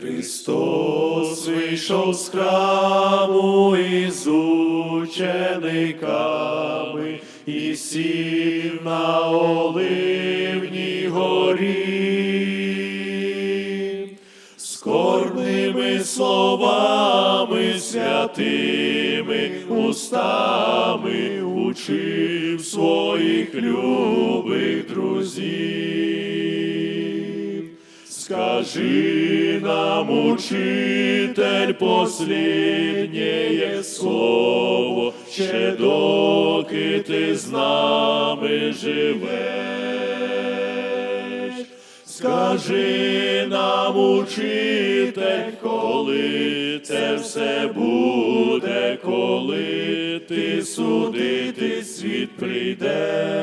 Христос вийшов з храму із учениками і сів на оливній горі. Скорбними словами святими устами учив своїх любих друзів. Скажи нам, учитель, посліднє слово, ще доки ти з нами живеш. Скажи нам, учитель, коли це все буде, коли ти судити світ прийдеш.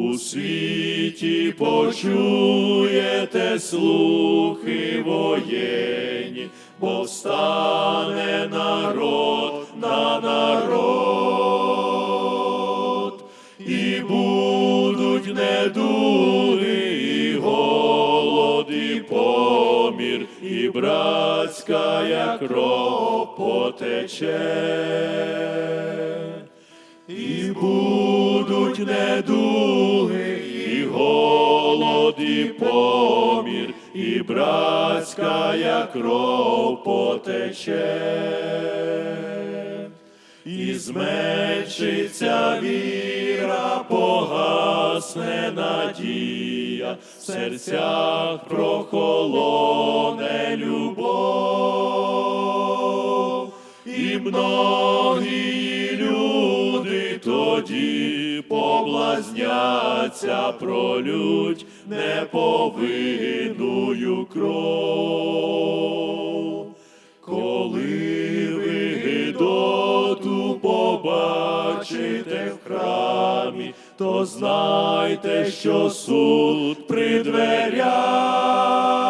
У світі почуєте слухи воєнні, бо встане народ на народ, і будуть недуги, і голод, і помір, і братська як кров потече. І будуть недуги, і голод, і помір, і братська кров потече. І зменшиться віра, погасне надія, в серцях прохолоне любов, і многі тоді поблазняться, пролють неповинную кров. Коли ви гидоту побачите в храмі, то знайте, що суд при дверях.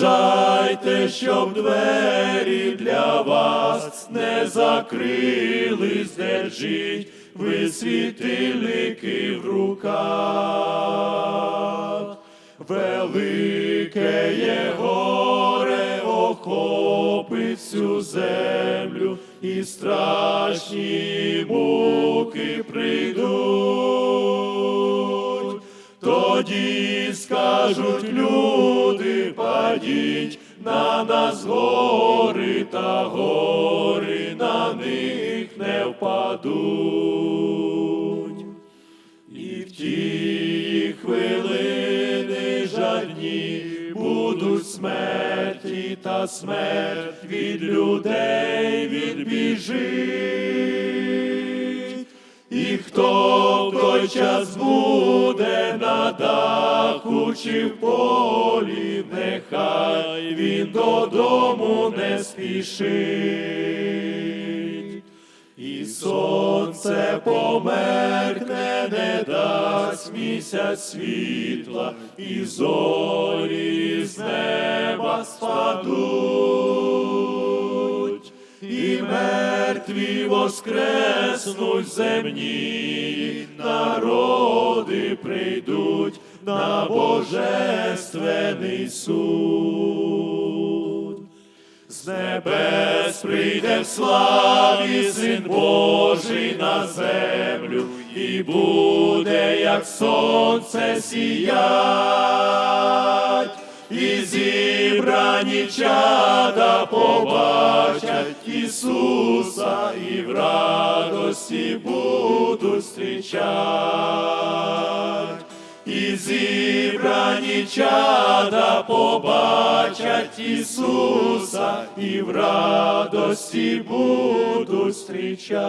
Вважайте, щоб двері для вас не закрились, держіть ви світильники в руках. Велике є горе охопить всю землю, і страшні муки прийдуть. Тоді скажуть люди, падіть на нас гори, та гори на них не впадуть. І в ті хвилини жадні будуть смерті, та смерть від людей відбіжить. І хто в той час буде даху в полі, нехай він додому не спішить. І сонце померкне, не дасть місяць світла, і зорі з неба спадуть, і мертві воскреснуть земні, народи прийдуть на божественний суд. З небес прийде в славі Син Божий на землю, і буде, як сонце сіять, і зібрані чада побачать Ісуса, і в радості будуть зустрічать. І зібрані чада побачать Ісуса, і в радості будуть зустрічать.